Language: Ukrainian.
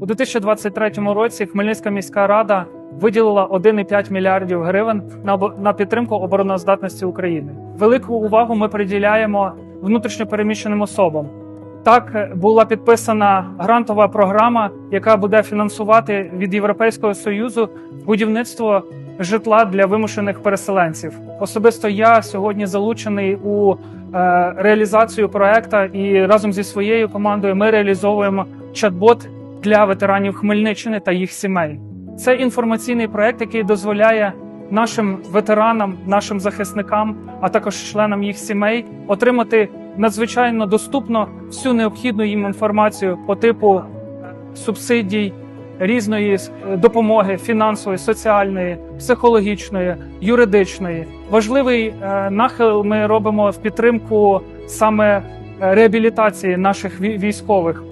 У 2023 році Хмельницька міська рада виділила 1,5 мільярдів гривень на на підтримку обороноздатності України. Велику увагу ми приділяємо внутрішньопереміщеним особам. Так була підписана грантова програма, яка буде фінансувати від Європейського союзу будівництво житла для вимушених переселенців. Особисто я сьогодні залучений у е, реалізацію проекту і разом зі своєю командою ми реалізовуємо чат-бот для ветеранів Хмельниччини та їх сімей. Це інформаційний проект, який дозволяє нашим ветеранам, нашим захисникам, а також членам їх сімей отримати надзвичайно доступно всю необхідну їм інформацію по типу субсидій, різної допомоги фінансової, соціальної, психологічної, юридичної. Важливий е, нахил ми робимо в підтримку саме е, реабілітації наших військових.